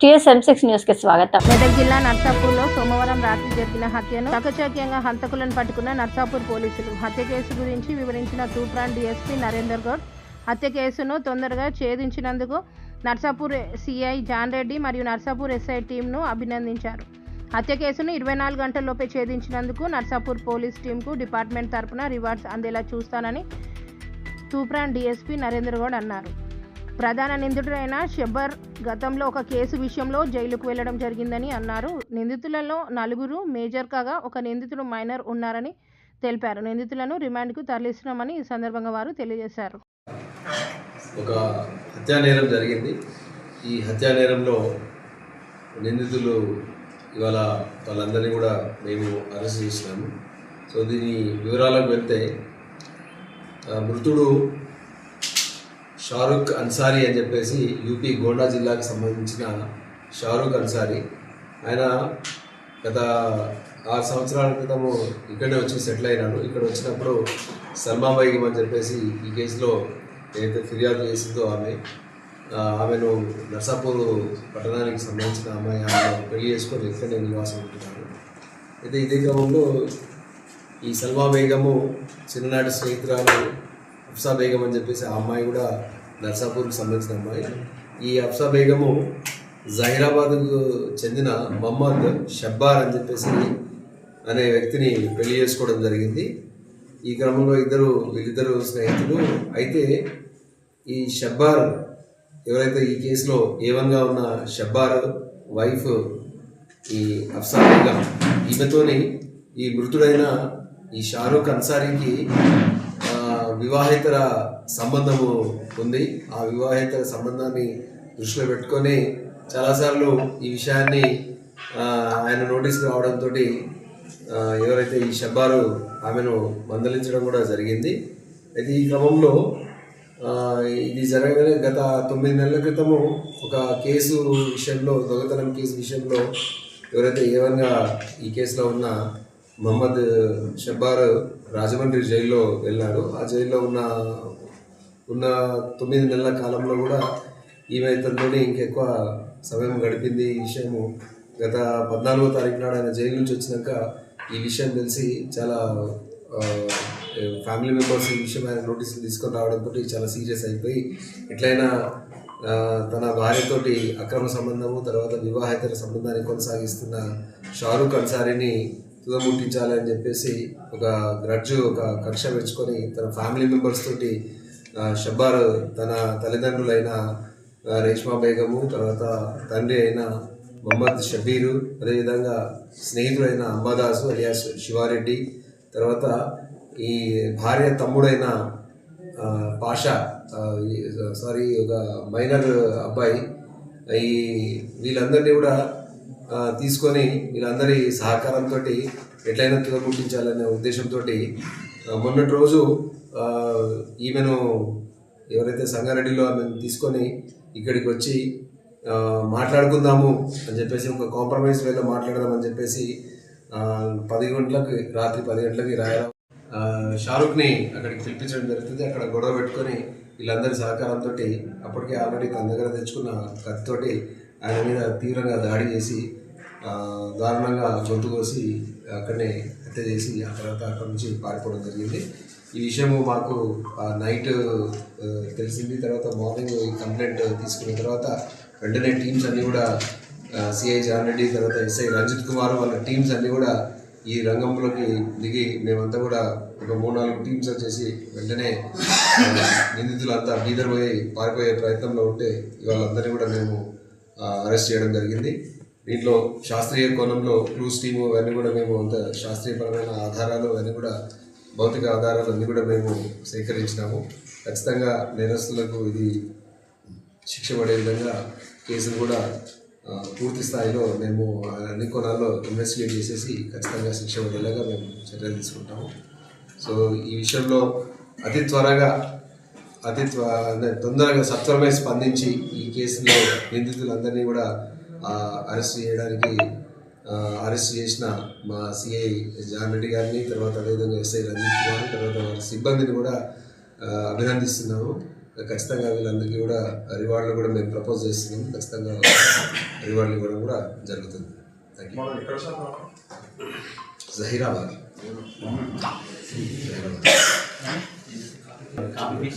TSM six న్యూస్కి స్వాగతం. మెదక్ జిల్లా నర్సాపూర్లో సోమవారం రాత్రి జరిగిన హత్యను చకచక్యంగా హంతకులను పట్టుకున్న నర్సాపూర్ పోలీసులు. హత్య కేసు గురించి వివరించిన తూప్రాన్ డీఎస్పీ నరేందర్ గౌడ్ హత్య కేసును తొందరగా ఛేదించినందుకు నర్సాపూర్ సిఐ జాన్ రెడ్డి మరియు నర్సాపూర్ ఎస్ఐ టీంను అభినందించారు. హత్య కేసును ఇరవై నాలుగు గంటల్లోపే ఛేదించినందుకు నర్సాపూర్ పోలీస్ టీంకు డిపార్ట్మెంట్ తరపున రివార్డ్స్ అందేలా చూస్తానని తూప్రాన్ డిఎస్పీ నరేందర్ గౌడ్ అన్నారు. ప్రధాన నిందితుడైన షబ్బర్ గతంలో ఒక కేసు విషయంలో జైలుకు వెళ్ళడం జరిగిందని అన్నారు. నిందితులలో నలుగురు మేజర్ కాగా ఒక నిందితుడు మైనర్ ఉన్నారని తెలిపారు. నిందితులను రిమాండ్కు తరలిస్తున్నామని ఈ సందర్భంగా వారు తెలియజేశారు. ఒక హత్యా నేరం జరిగింది. ఈ హత్యా నేరంలో నిందితులు ఇవాళ వాళ్ళందరినీ కూడా మేము అరెస్ట్ చేసినాము. సో దీని వివరాలకు వెళ్తే మృతుడు షారుఖ్ అన్సారీ అని చెప్పేసి యూపీ గోండా జిల్లాకు సంబంధించిన షారుఖ్ అన్సారీ. ఆయన గత ఆరు సంవత్సరాల క్రితము ఇక్కడే వచ్చి సెటిల్ అయినాను ఇక్కడ వచ్చినప్పుడు సల్మా బైగం అని చెప్పేసి ఈ కేసులో ఏదైతే ఫిర్యాదు చేసిందో ఆమె ఆమెను నర్సాపూర్ పట్టణానికి సంబంధించిన అమ్మాయి ఆమె పెళ్ళి చేసుకొని ఇక్కడే నివాసం ఉంటున్నారు అయితే ఇదే క్రమంలో ఈ సల్మా బేగము చిన్ననాటి స్నేహితురాలు అఫ్సా బేగం అని చెప్పేసి ఆ అమ్మాయి కూడా నర్సాపూర్కి సంబంధించిన అమ్మాయి. ఈ అఫ్సా బేగము జహీరాబాద్కు చెందిన మహమ్మద్ షబ్బార్ అని చెప్పేసి అనే వ్యక్తిని పెళ్ళి చేసుకోవడం జరిగింది. ఈ క్రమంలో ఇద్దరు వీళ్ళిద్దరు స్నేహితులు. అయితే ఈ షబ్బార్ ఎవరైతే ఈ కేసులో ఏవంగా ఉన్న షబ్బార్ వైఫ్ ఈ అఫ్సా బేగం ఈమెతోని ఈ మృతుడైన ఈ షారూఖ్ అన్సారీకి వివాహేతర సంబంధము ఉంది. ఆ వివాహేతర సంబంధాన్ని దృష్టిలో పెట్టుకొని చాలాసార్లు ఈ విషయాన్ని ఆయన నోటీస్ రావడంతో ఎవరైతే ఈ షబ్బారు ఆమెను మందలించడం కూడా జరిగింది. అయితే ఈ క్రమంలో ఇది జరగగానే గత తొమ్మిది నెలల క్రితము ఒక కేసు విషయంలో దొంగతనం కేసు విషయంలో ఎవరైతే ఏవన్గా ఈ కేసులో ఉన్న మహమ్మద్ షబ్బారు రాజమండ్రి జైల్లో వెళ్ళాడు. ఆ జైల్లో ఉన్న ఉన్న తొమ్మిది నెలల కాలంలో కూడా ఈమె ఇతనితో ఇంకెక్కువ సమయం గడిపింది. ఈ విషయము గత పద్నాలుగో తారీఖు నాడు ఆయన జైలు నుంచి వచ్చినాక ఈ విషయం తెలిసి చాలా ఫ్యామిలీ మెంబర్స్ ఈ విషయం ఆయన నోటీసులు తీసుకొని రావడంతో చాలా సీరియస్ అయిపోయి ఎట్లయినా తన భార్యతోటి అక్రమ సంబంధము తర్వాత వివాహేతర సంబంధాన్ని కొనసాగిస్తున్న షారూఖ్ అన్సారీని తుదముట్టించాలని చెప్పేసి ఒక గ్రడ్జ్ ఒక కక్ష పెంచుకొని తన ఫ్యామిలీ మెంబర్స్ తోటి షబ్బార్ తన తల్లిదండ్రులైన రేష్మా బేగము తర్వాత తండ్రి అయిన మొహమ్మద్ షబీరు అదేవిధంగా స్నేహితుడైన అంబాదాసు అలియాస్ శివారెడ్డి తర్వాత ఈ భార్య తమ్ముడైన పాష పాషా సారీ ఒక మైనర్ అబ్బాయి ఈ వీళ్ళందరినీ కూడా తీసుకొని వీళ్ళందరి సహకారంతో ఎట్లయినా తుదముట్టించాలనే ఉద్దేశంతో మొన్నటి రోజు ఈమెను ఎవరైతే సంగారెడ్డిలో ఆమెను తీసుకొని ఇక్కడికి వచ్చి మాట్లాడుకుందాము అని చెప్పేసి ఒక కాంప్రమైజ్ వేలో మాట్లాడదామని చెప్పేసి పది గంటలకు రాత్రి పది గంటలకి రాయడం షారుఖ్ని అక్కడికి పిలిపించడం జరుగుతుంది. అక్కడ గొడవ పెట్టుకొని వీళ్ళందరి సహకారంతో అప్పటికే ఆల్రెడీ తన దగ్గర తెచ్చుకున్న కత్తితోటి ఆయన మీద తీవ్రంగా దాడి చేసి దారుణంగా గొంతు కోసి అక్కడనే హత్య చేసి ఆ తర్వాత అక్కడ నుంచి పారిపోవడం జరిగింది. ఈ విషయము మాకు నైట్ తెలిసింది. తర్వాత మార్నింగ్ ఈ కంప్లైంట్ తీసుకున్న తర్వాత వెంటనే టీమ్స్ అన్నీ కూడా సిఐ జాన్ రెడ్డి తర్వాత ఎస్ఐ రంజిత్ కుమార్ వాళ్ళ టీమ్స్ అన్నీ కూడా ఈ రంగంలోకి దిగి మేమంతా కూడా ఒక మూడు నాలుగు టీమ్స్ వచ్చేసి వెంటనే నిందితులంతా బీదర్ పోయి పారిపోయే ప్రయత్నంలో ఉంటే వాళ్ళందరినీ కూడా మేము అరెస్ట్ చేయడం జరిగింది. దీంట్లో శాస్త్రీయ కోణంలో క్లూస్ టీము అవన్నీ కూడా మేము అంత శాస్త్రీయపరమైన ఆధారాలు అవన్నీ కూడా భౌతిక ఆధారాలు అన్నీ కూడా మేము సేకరించినాము. ఖచ్చితంగా నేరస్తులకు ఇది శిక్ష పడే విధంగా కేసును కూడా పూర్తి స్థాయిలో మేము అన్ని కోణాల్లో ఇన్వెస్టిగేట్ చేసేసి ఖచ్చితంగా శిక్ష పడేలాగా మేము చర్యలు తీసుకుంటాము. సో ఈ విషయంలో అతి త్వరగా అతి తొందరగా సత్వరమే స్పందించి ఈ కేసులో నిందితులందరినీ కూడా అరెస్ట్ చేయడానికి అరెస్ట్ చేసిన మా సిఐ జాన్ రెడ్డి గారిని తర్వాత అదేవిధంగా ఎస్ఐ రంజిత్ కుమార్ తర్వాత వారి సిబ్బందిని కూడా అభినందిస్తున్నాము. ఖచ్చితంగా వీళ్ళందరికీ కూడా రివార్డులు కూడా మేము ప్రపోజ్ చేస్తున్నాం. ఖచ్చితంగా రివార్డులు ఇవ్వడం కూడా జరుగుతుంది. జహీరాబాద్. జహీరాబాద్. काम भी